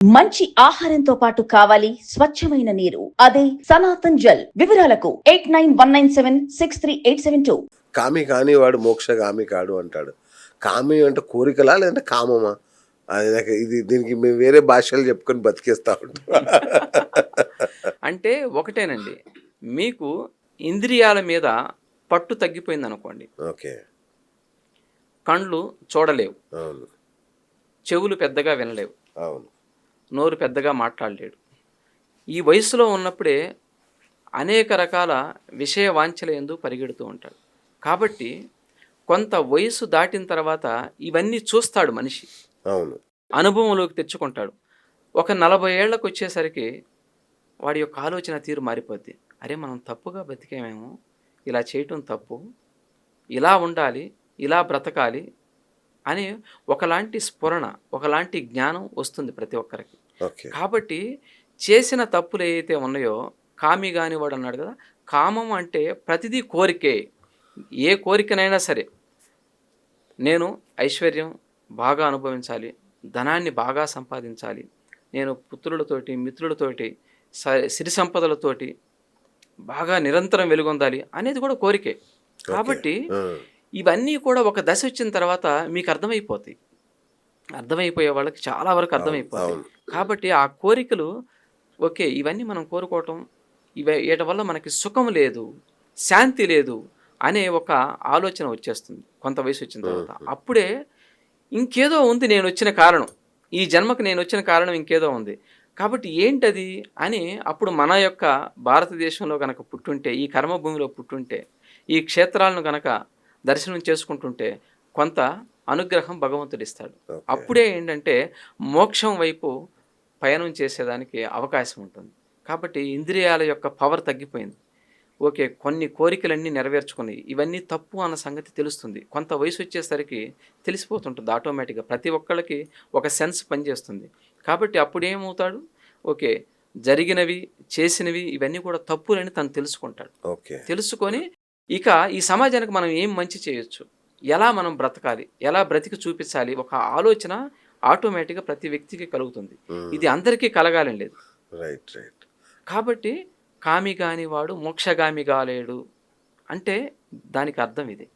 మంచి ఆహారంతో పాటు కావాలి స్వచ్ఛమైన నీరు. అదే సనాతన్ జల్. వివరాలకు eight nine one nine seven six three eight seven two. కామి కాని వాడు మోక్షగామి కాడు అంటాడు. కామి అంటే కోరికలా లేదంటే కామమా? అది నాకు ఇది దీనికి మేము వేరే భాషలు చెప్పుకొని బతికేస్తా ఉంటాం. అంటే ఒకటేనండి. మీకు ఇంద్రియాల మీద పట్టు తగ్గిపోయింది అనుకోండి ఓకే. కళ్ళు చూడలేవు. అవును. చెవులు పెద్దగా వినలేవు. అవును. నోరు పెద్దగా మాట్లాడలేడు. ఈ వయసులో ఉన్నప్పుడే అనేక రకాల విషయ వాంఛల ఎందు పరిగెడుతూ ఉంటాడు. కాబట్టి కొంత వయసు దాటిన తర్వాత ఇవన్నీ చూస్తాడు మనిషి. అవును. అనుభవంలోకి తెచ్చుకుంటాడు. ఒక నలభై ఏళ్ళకు వచ్చేసరికి వాడి యొక్క ఆలోచన తీరు మారిపోద్ది. అరే మనం తప్పుగా బతికేమేమో. ఇలా చేయటం తప్పు. ఇలా ఉండాలి ఇలా బ్రతకాలి అని ఒకలాంటి స్ఫురణ ఒకలాంటి జ్ఞానం వస్తుంది ప్రతి ఒక్కరికి. కాబట్టి చేసిన తప్పులు ఏవైతే ఉన్నాయో కామి కాని వాడు అన్నాడు కదా కామం అంటే ప్రతిదీ కోరికే. ఏ కోరికనైనా సరే నేను ఐశ్వర్యం బాగా అనుభవించాలి ధనాన్ని బాగా సంపాదించాలి నేను పుత్రులతోటి మిత్రులతోటి సిరి సంపదలతోటి బాగా నిరంతరం వెలుగొందాలి అనేది కూడా కోరికే. కాబట్టి ఇవన్నీ కూడా ఒక దశ వచ్చిన తర్వాత మీకు అర్థమైపోతాయి. అర్థమైపోయే వాళ్ళకి చాలా వరకు అర్థమైపోతాయి. కాబట్టి ఆ కోరికలు ఓకే ఇవన్నీ మనం కోరుకోవటం ఇవ వీటి వల్ల మనకి సుఖం లేదు శాంతి లేదు అనే ఒక ఆలోచన వచ్చేస్తుంది కొంత వయసు వచ్చిన తర్వాత. అప్పుడే ఇంకేదో ఉంది నేను వచ్చిన కారణం. ఈ జన్మకు నేను వచ్చిన కారణం ఇంకేదో ఉంది. కాబట్టి ఏంటది అని అప్పుడు మన యొక్క భారతదేశంలో కనుక పుట్టుంటే ఈ కర్మభూమిలో పుట్టుంటే ఈ క్షేత్రాలను కనుక దర్శనం చేసుకుంటుంటే కొంత అనుగ్రహం భగవంతుడు ఇస్తాడు. అప్పుడే ఏంటంటే మోక్షం వైపు పయనం చేసేదానికి అవకాశం ఉంటుంది. కాబట్టి ఇంద్రియాల యొక్క పవర్ తగ్గిపోయింది. ఓకే కొన్ని కోరికలన్నీ నెరవేర్చుకుని ఇవన్నీ తప్పు అన్న సంగతి తెలుస్తుంది. కొంత వయసు వచ్చేసరికి తెలిసిపోతుంటుంది ఆటోమేటిక్గా. ప్రతి ఒక్కళ్ళకి ఒక సెన్స్ పనిచేస్తుంది. కాబట్టి అప్పుడు ఏమవుతాడు ఓకే జరిగినవి చేసినవి ఇవన్నీ కూడా తప్పులని తను తెలుసుకుంటాడు. ఓకే. తెలుసుకొని ఇక ఈ సమాజానికి మనం ఏం మంచి చేయొచ్చు? ఎలా మనం బ్రతకాలి? ఎలా బ్రతికి చూపించాలి? ఒక ఆలోచన ఆటోమేటిక్గా ప్రతి వ్యక్తికి కలుగుతుంది. ఇది అందరికీ కలగాలని లేదు. Right right. కాబట్టి కామి కాని వాడు మోక్షగామి కాలేడు అంటే దానికి అర్థం ఇది.